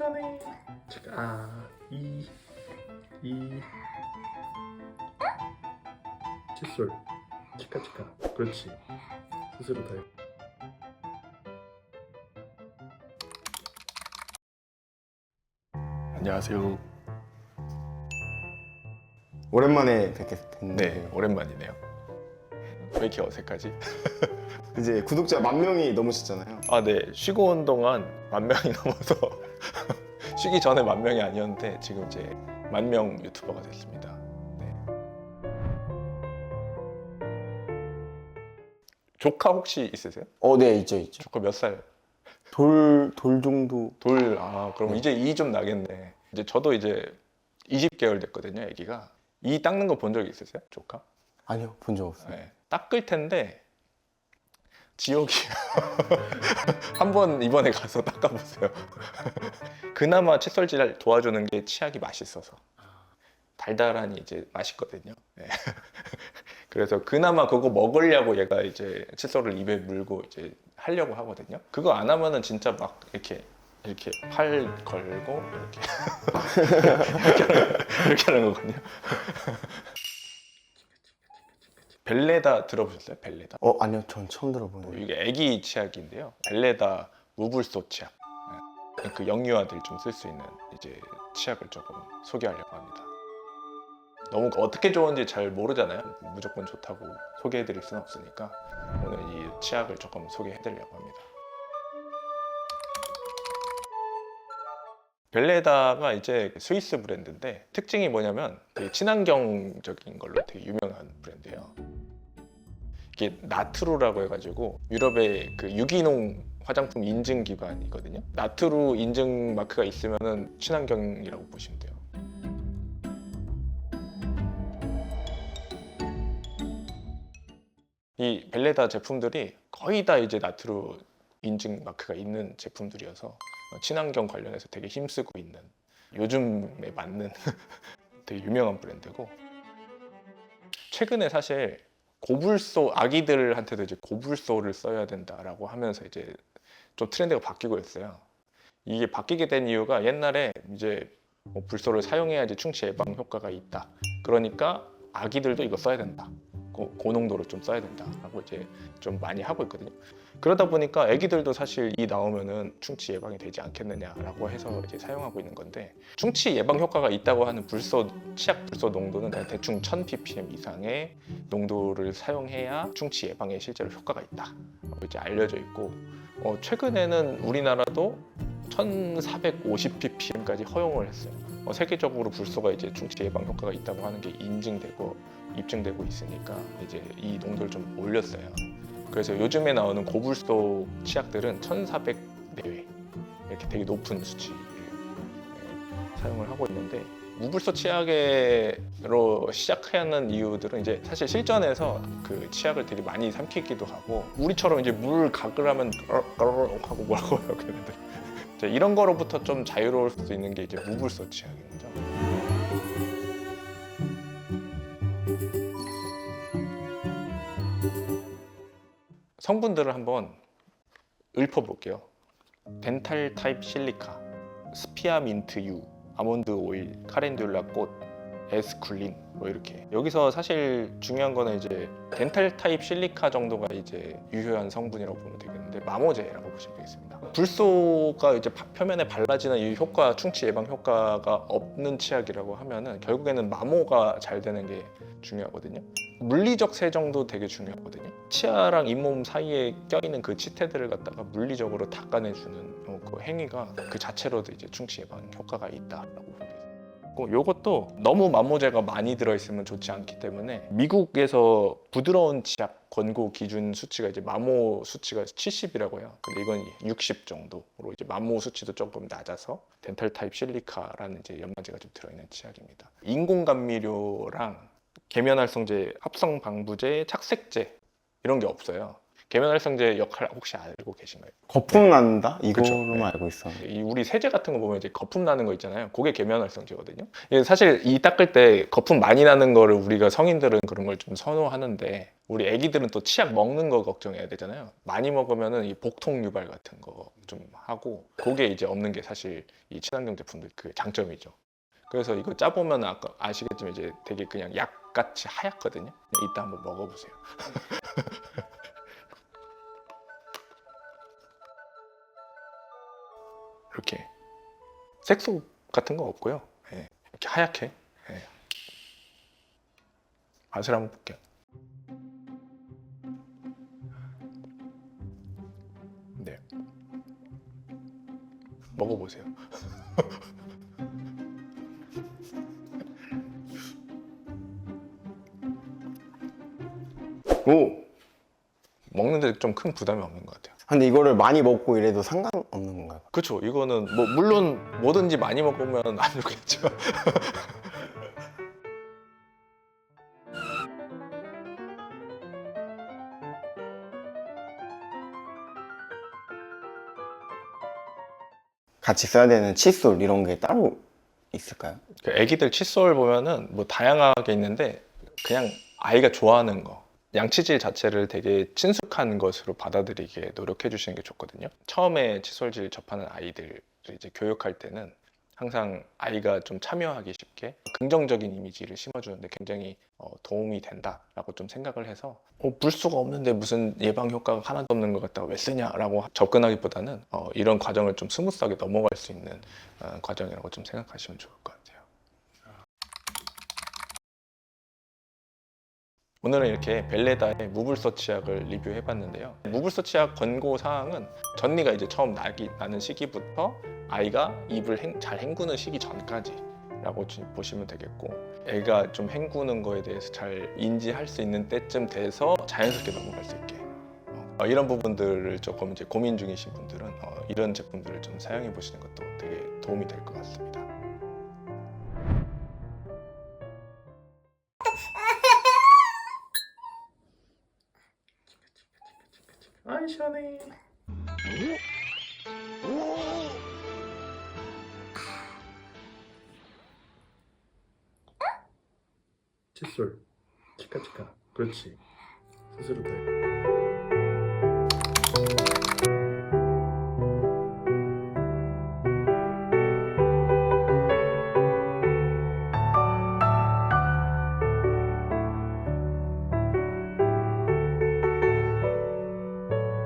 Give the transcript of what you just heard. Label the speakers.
Speaker 1: 시원해. 잠깐 아, 이, 이. 칫솔. 치카 치카. 그렇지. 스스로 다 해. 안녕하세요.
Speaker 2: 오랜만에 뵙겠는데
Speaker 1: 네, 오랜만이네요. 왜 이렇게 어색하지?
Speaker 2: 이제 구독자 만 명이 넘으셨잖아요.
Speaker 1: 아, 네. 쉬고 온 동안 만 명이 넘어서 쉬기 전에 만 명이 아니었는데 지금 이제 만 명 유튜버가 됐습니다. 네. 조카 혹시 있으세요?
Speaker 2: 어, 네 있죠 있죠.
Speaker 1: 조카 몇 살?
Speaker 2: 돌 돌 정도.
Speaker 1: 돌. 아, 그럼 이제 이 좀 나겠네. 이제 저도 이제 20개월 됐거든요, 아기가. 이 닦는 거 본 적 있으세요? 조카?
Speaker 2: 아니요 본 적 없어요.
Speaker 1: 네. 닦을 텐데 지옥이야. 한번 이번에 가서 닦아보세요. 그나마 칫솔질 도와주는 게 치약이 맛있어서 달달하니 이제 맛있거든요. 네. 그래서 그나마 그거 먹으려고 얘가 이제 칫솔을 입에 물고 이제 하려고 하거든요. 그거 안 하면은 진짜 막 이렇게 이렇게 팔 걸고 이렇게 이렇게 하는 거거든요. 벨레다 들어보셨어요? 벨레다.
Speaker 2: 어 아니요 전 처음 들어보네요.
Speaker 1: 이게 애기 치약인데요. 벨레다 무불소 치약. 네. 그 영유아들이 좀 쓸 수 있는 이제 치약을 조금 소개하려고 합니다. 너무 어떻게 좋은지 잘 모르잖아요. 무조건 좋다고 소개해드릴 수는 없으니까 오늘 이 치약을 조금 소개해드리려고 합니다. 벨레다가 이제 스위스 브랜드인데 특징이 뭐냐면 되게 친환경적인 걸로 되게 유명한 브랜드예요. 이게 나트루라고 해가지고 유럽의 그 유기농 화장품 인증 기관이거든요. 나트루 인증 마크가 있으면은 친환경이라고 보시면 돼요. 이 벨레다 제품들이 거의 다 이제 나트루 인증 마크가 있는 제품들이어서 어, 친환경 관련해서 되게 힘쓰고 있는 요즘에 맞는 되게 유명한 브랜드고 최근에 사실 고불소 아기들한테도 이제 고불소를 써야 된다라고 하면서 이제 좀 트렌드가 바뀌고 있어요. 이게 바뀌게 된 이유가 옛날에 이제 뭐 불소를 사용해야지 충치 예방 효과가 있다. 그러니까 아기들도 이거 써야 된다. 고, 고농도로 좀 써야 된다라고 이제 좀 많이 하고 있거든요. 그러다 보니까 아기들도 사실 이 나오면은 충치 예방이 되지 않겠느냐라고 해서 이제 사용하고 있는 건데 충치 예방 효과가 있다고 하는 불소 치약 불소 농도는 대충 1000 ppm 이상의 농도를 사용해야 충치 예방에 실제로 효과가 있다라고 이제 알려져 있고 어, 최근에는 우리나라도 1450 ppm까지 허용을 했어요. 어, 세계적으로 불소가 이제 충치 예방 효과가 있다고 하는 게 인증되고 입증되고 있으니까 이제 이 농도를 좀 올렸어요. 그래서 요즘에 나오는 고불소 치약들은 1400 내외 이렇게 되게 높은 수치를 네, 사용을 하고 있는데 무불소 치약으로 시작하는 이유들은 이제 사실 실전에서 그 치약을 되게 많이 삼키기도 하고 우리처럼 이제 물 각을 하면 까르르 하고 뭐라고 해요 걔네들 이제 이런 거로부터 좀 자유로울 수 있는 게 이제 무불소 치약인 거죠. 성분들을 한번 읊어볼게요. 덴탈 타입 실리카, 스피아민트 유, 아몬드 오일, 카렌듈라 꽃, 에스쿨린 뭐 이렇게 여기서 사실 중요한 거는 이제 덴탈 타입 실리카 정도가 이제 유효한 성분이라고 보면 되겠는데 마모제라고 보시면 되겠습니다. 불소가 이제 바- 표면에 발라지는 이 효과 충치 예방 효과가 없는 치약이라고 하면은 결국에는 마모가 잘 되는 게 중요하거든요. 물리적 세정도 되게 중요하거든요. 치아랑 잇몸 사이에 껴있는 그 치태들을 갖다가 물리적으로 닦아내주는 어, 그 행위가 그 자체로도 이제 충치 예방 효과가 있다라고 있습니다. 이것도 너무 마모제가 많이 들어있으면 좋지 않기 때문에 미국에서 부드러운 치약 권고 기준 수치가 이제 마모 수치가 70이라고 해요. 근데 이건 60 정도로 이제 마모 수치도 조금 낮아서 덴탈 타입 실리카라는 이제 연마제가 좀 들어있는 치약입니다. 인공 감미료랑 계면활성제, 합성 방부제, 착색제 이런 게 없어요. 계면활성제 역할 혹시 알고 계신가요?
Speaker 2: 거품 난다?
Speaker 1: 그쵸.
Speaker 2: 이거로만
Speaker 1: 네.
Speaker 2: 알고 있었는데.
Speaker 1: 이 우리 세제 같은 거 보면 이제 거품 나는 거 있잖아요. 그게 계면활성제거든요. 이게 사실 이 닦을 때 거품 많이 나는 거를 우리가 성인들은 그런 걸 좀 선호하는데 우리 애기들은 또 치약 먹는 거 걱정해야 되잖아요. 많이 먹으면은 이 복통 유발 같은 거 좀 하고 그게 이제 없는 게 사실 이 친환경 제품들 그 장점이죠. 그래서 이거 짜보면 아까 아시겠지만 이제 되게 그냥 약 같이 하얗거든요. 이따 한번 먹어보세요. 이렇게 색소 같은 거 없고요. 예, 이렇게 하얗게 예. 맛을 한번 볼게요. 네, 먹어보세요.
Speaker 2: 오!
Speaker 1: 먹는데 좀 큰 부담이 없는 것 같아요.
Speaker 2: 근데 이거를 많이 먹고 이래도 상관없는 건가요?
Speaker 1: 그렇죠. 이거는 뭐 물론 뭐든지 많이 먹으면 안 좋겠죠.
Speaker 2: 같이 써야 되는 칫솔 이런 게 따로 있을까요?
Speaker 1: 그 애기들 칫솔 보면은 뭐 다양하게 있는데 그냥 아이가 좋아하는 거 양치질 자체를 되게 친숙 한 것으로 받아들이게 노력해 주시는 게 좋거든요. 처음에 칫솔질 접하는 아이들을 이제 교육할 때는 항상 아이가 좀 참여하기 쉽게 긍정적인 이미지를 심어주는데 굉장히 어, 도움이 된다라고 좀 생각을 해서 어, 불수가 없는데 무슨 예방 효과가 하나도 없는 것 같다고 왜 쓰냐라고 접근하기보다는 어, 이런 과정을 좀 스무스하게 넘어갈 수 있는 어, 과정이라고 좀 생각하시면 좋을 것 같아요. 오늘은 이렇게 벨레다의 무불서 치약을 리뷰해봤는데요. 무불서 치약 권고 사항은 전니가 이제 처음 나기, 나는 시기부터 아이가 입을 행- 잘 헹구는 시기 전까지 라고 지- 보시면 되겠고 애가 좀 헹구는 거에 대해서 잘 인지할 수 있는 때쯤 돼서 자연스럽게 넘어갈 수 있게 어, 이런 부분들을 조금 이제 고민 중이신 분들은 어, 이런 제품들을 좀 사용해 보시는 것도 되게 도움이 될 것 같습니다. 칫솔. 치카치카. 그렇지. 스스로 돼.